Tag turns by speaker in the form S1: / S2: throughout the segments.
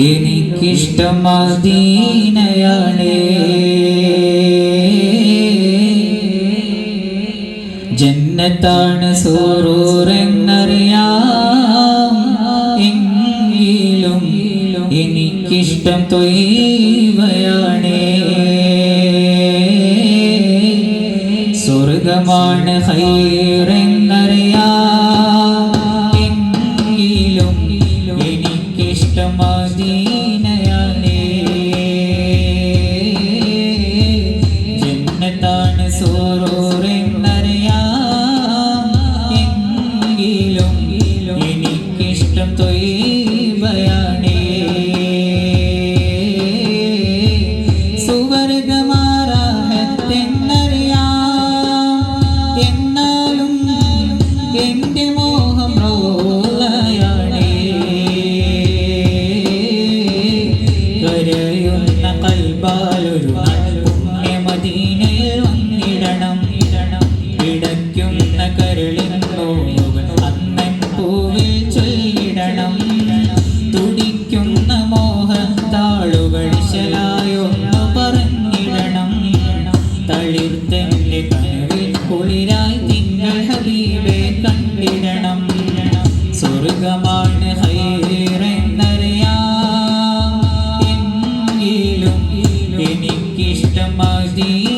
S1: എനിക്കിഷ്ടം മദീനയാണ് ജന്നത്താണ് സൂറൂറെന്നറിയാം. എങ്കിലും എനിക്കിഷ്ടം തൊയ്വയാണേ. സ്വർഗമാണ് ഹൈറെന്നറിയാം എന്റെ മോഹം റോളയാണ്. കരയുന്ന കൽബാലൊരു നാൾ പുണ്യമദീനയിൽ വന്നിടണം. ഇടണം ഇടയ്ക്കുന്ന കരളിൻ നോവുകൾ അന്നൻ പൂവിൽ ചൊല്ലിടണം. തുടിക്കുന്ന മോഹത്താളുകൾ ഇശലായൊന്നു പറഞ്ഞിടണം. തളിർത്തന്റെ കനവിൽ കുളിരായി തിങ്കൾ ഹബീബെ. കണ്ടിടണം സ്വർഗമാണ് ഹൈറെന്നറിയാം എങ്കിലും എനിക്കിഷ്ടം മദീനയാണ്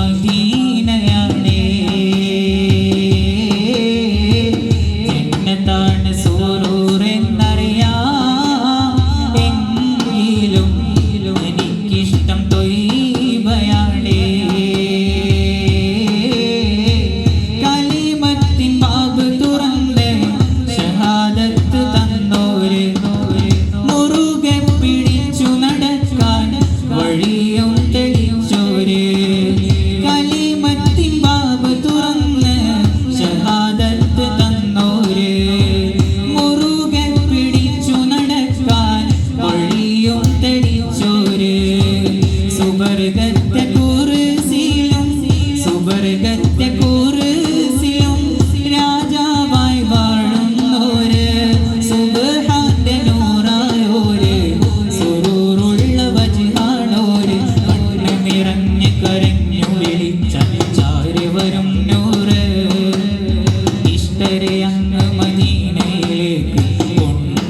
S1: Charlie.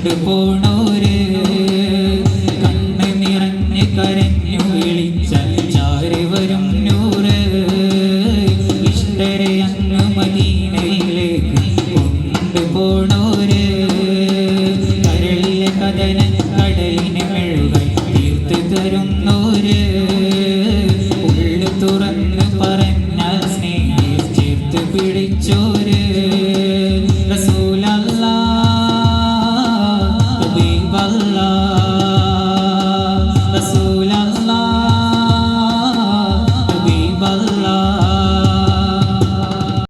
S1: കൊണ്ടുപോണോര്? കണ്ണ് നിറഞ്ഞ് കരഞ്ഞു വിളിച്ച ചാരി വരും നൂറ്. ഇഷ്ടരെ അങ്ങ് മദീനയിലേക്ക് കൊണ്ടുപോണോര്? കരളിലെ കഥന കടലിന് മെഴുകൾ തീർത്ത് തരുന്നോര്